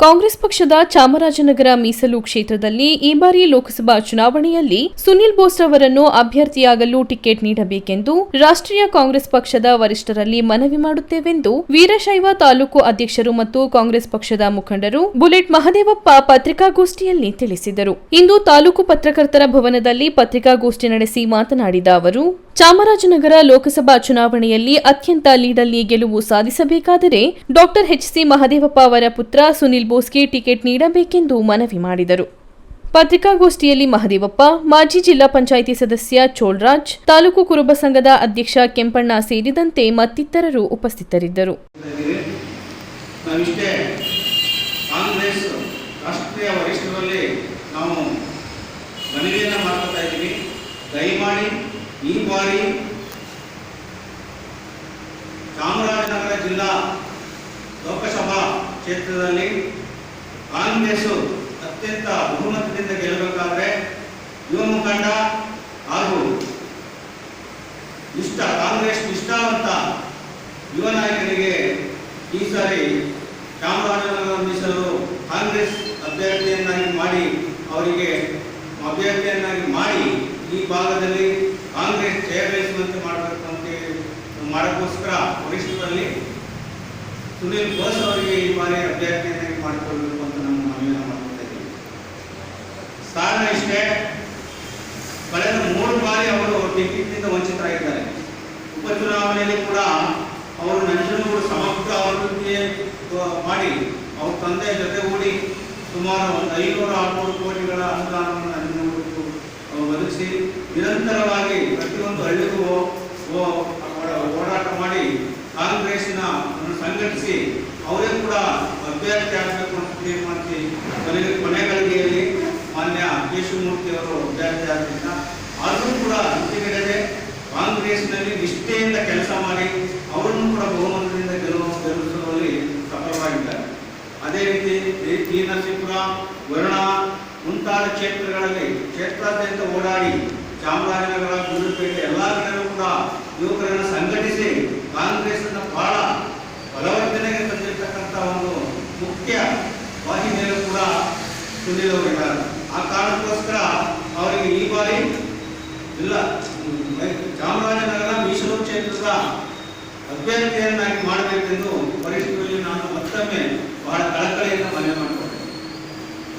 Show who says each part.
Speaker 1: ಕಾಂಗ್ರೆಸ್ ಪಕ್ಷದ ಚಾಮರಾಜನಗರ ಮೀಸಲು ಕ್ಷೇತ್ರದಲ್ಲಿ ಈ ಬಾರಿ ಲೋಕಸಭಾ ಚುನಾವಣೆಯಲ್ಲಿ ಸುನಿಲ್ ಬೋಸ್ ಅವರನ್ನು ಅಭ್ಯರ್ಥಿಯಾಗಲು ಟಿಕೆಟ್ ನೀಡಬೇಕೆಂದು ರಾಷ್ಟ್ರೀಯ ಕಾಂಗ್ರೆಸ್ ಪಕ್ಷದ ವರಿಷ್ಠರಲ್ಲಿ ಮನವಿ ಮಾಡುತ್ತೇವೆಂದು ವೀರಶೈವ ತಾಲೂಕು ಅಧ್ಯಕ್ಷರು ಮತ್ತು ಕಾಂಗ್ರೆಸ್ ಪಕ್ಷದ ಮುಖಂಡರು ಬುಲೆಟ್ ಮಹದೇವಪ್ಪ ಪತ್ರಿಕಾಗೋಷ್ಠಿಯಲ್ಲಿ ತಿಳಿಸಿದರು. ಇಂದು ತಾಲೂಕು ಪತ್ರಕರ್ತರ ಭವನದಲ್ಲಿ ಪತ್ರಿಕಾಗೋಷ್ಠಿ ನಡೆಸಿ ಮಾತನಾಡಿದ ಅವರು ಚಾಮರಾಜನಗರ ಲೋಕಸಭಾ ಚುನಾವಣೆಯಲ್ಲಿ ಅತ್ಯಂತ ಲೀಡಲ್ಲಿ ಗೆಲುವು ಸಾಧಿಸಬೇಕಾದರೆ ಡಾಕ್ಟರ್ ಎಚ್ಸಿ ಮಹದೇವಪ್ಪ ಅವರ ಪುತ್ರ ಸುನಿಲ್ ಬೋಸ್ಗೆ ಟಿಕೆಟ್ ನೀಡಬೇಕೆಂದು ಮನವಿ ಮಾಡಿದರು. ಪತ್ರಿಕಾಗೋಷ್ಠಿಯಲ್ಲಿ ಮಹದೇವಪ್ಪ, ಮಾಜಿ ಜಿಲ್ಲಾ ಪಂಚಾಯಿತಿ ಸದಸ್ಯ ಚೋಳ್ರಾಜ್, ತಾಲೂಕು ಕುರುಬ ಸಂಘದ ಅಧ್ಯಕ್ಷ ಕೆಂಪಣ್ಣ ಸೇರಿದಂತೆ ಮತ್ತಿತರರು ಉಪಸ್ಥಿತರಿದ್ದರು.
Speaker 2: ನಾವು ಈ ಬಾರಿ ಚಾಮರಾಜನಗರ ಜಿಲ್ಲಾ ಲೋಕಸಭಾ ಕ್ಷೇತ್ರದಲ್ಲಿ ಕಾಂಗ್ರೆಸ್ಸು ಅತ್ಯಂತ ಬಹುಮತದಿಂದ ಗೆಲ್ಲಬೇಕಾದ್ರೆ ಯುವ ಮುಖಂಡ ಹಾಗೂ ಇಷ್ಟ ಕಾಂಗ್ರೆಸ್ ನಿಷ್ಠಾವಂತ ಯುವ ನಾಯಕರಿಗೆ ಈ ಸಾರಿ ಚಾಮರಾಜನಗರ ಮೀಸಲು ಕಾಂಗ್ರೆಸ್ ಅಭ್ಯರ್ಥಿಯನ್ನಾಗಿ ಮಾಡಿ ಅವರಿಗೆ ಅಭ್ಯರ್ಥಿಯನ್ನಾಗಿ ಮಾಡಿ ಈ ಭಾಗದಲ್ಲಿ ಕಾಂಗ್ರೆಸ್ ಜಯಗಳಿಸುವಂತೆ ಮಾಡಬೇಕು ಅಂತ ಮಾಡೋಕ್ಕೋಸ್ಕರ ವರಿಷ್ಠರಲ್ಲಿ ಸುನೀಲ್ ಬೋಸ್ ಅವರಿಗೆ ಈ ಬಾರಿ ಅಭ್ಯರ್ಥಿಯನ್ನಾಗಿ ಮಾಡಿಕೊಳ್ಬೇಕು ಅಂತ ನಮ್ಮ ಮನವಿ ಮಾಡ್ತಾ ಇದ್ದೀವಿ ಕಾರಣ ಇಷ್ಟೇ, ಕಳೆದ ಮೂರು ಬಾರಿ ಅವರು ಟಿಕೆಟ್ನಿಂದ ವಂಚಿತರಾಗಿದ್ದಾರೆ. ಉಪಚುನಾವಣೆಯಲ್ಲಿ ಕೂಡ ಅವರು ನಂಜನಗೂಡು ಸಮಗ್ರ ಅಭಿವೃದ್ಧಿ ಮಾಡಿ ಅವ್ರ ತಂದೆ ಜೊತೆಗೂಡಿ ಸುಮಾರು ಒಂದು ಐನೂರು ಆರುನೂರು ಕೋಟಿಗಳ ಅನುದಾನವನ್ನು ನಂಜನಗೂಡು ಒದಗಿಸಿ ನಿರಂತರವಾಗಿ ಪ್ರತಿಯೊಂದು ಹಳ್ಳಿಗೂ ಓಡಾಟ ಮಾಡಿ ಕಾಂಗ್ರೆಸ್ನ ಸಂಘಟಿಸಿ ಅವರೇ ಕೂಡ ಅಭ್ಯರ್ಥಿ ಆಗಬೇಕು ಅಂತ ತೀರ್ಮಾನಿಸಿ ಕೊನೆಗೆ ಕೊನೆ ಗಳಿಗೆಯಲ್ಲಿ ಮಾನ್ಯ ಕೇಶವಮೂರ್ತಿ ಅವರು ಅಭ್ಯರ್ಥಿ ಆದ್ದರಿಂದ ಆದರೂ ಕೂಡ ಹಿಂದೆಗಡೆ ಕಾಂಗ್ರೆಸ್ನಲ್ಲಿ ನಿಷ್ಠೆಯಿಂದ ಕೆಲಸ ಮಾಡಿ ಅವರನ್ನು ಕೂಡ ಬಹುಮತದಿಂದ ಗೆಲುವು, ಗೆಲ್ಲಿಸುವಲ್ಲಿ ಸಫಲವಾಗಿದ್ದಾರೆ. ಅದೇ ರೀತಿ ನರಸೀಪುರ, ವರುಣ ಮುಂತಾದ ಕ್ಷೇತ್ರಗಳಲ್ಲಿ ಕ್ಷೇತ್ರಾದ್ಯಂತ ಓಡಾಡಿ ಚಾಮರಾಜನಗರ, ಗುಂಡ್ಲುಪೇಟೆ ಎಲ್ಲ ಕಡೆಯೂ ಕೂಡ ಯುವಕರನ್ನು ಸಂಘಟಿಸಿ ಕಾಂಗ್ರೆಸ್ ಅನ್ನು ಬಹಳ ಬಲವರ್ಧನೆಗೆ ತಂದಿರತಕ್ಕಂಥ ಒಂದು ಮುಖ್ಯ ವಾಹಿನಿಯಲ್ಲೂ ಕೂಡ ಸುನೀಲ್ ಆ ಕಾರಣಕ್ಕೋಸ್ಕರ ಅವರಿಗೆ ಈ ಬಾರಿ ಇಲ್ಲ ಚಾಮರಾಜನಗರ, ಮೀಸಲು ಕ್ಷೇತ್ರದ ಅಭ್ಯರ್ಥಿಯನ್ನಾಗಿ ಮಾಡಬೇಕೆಂದು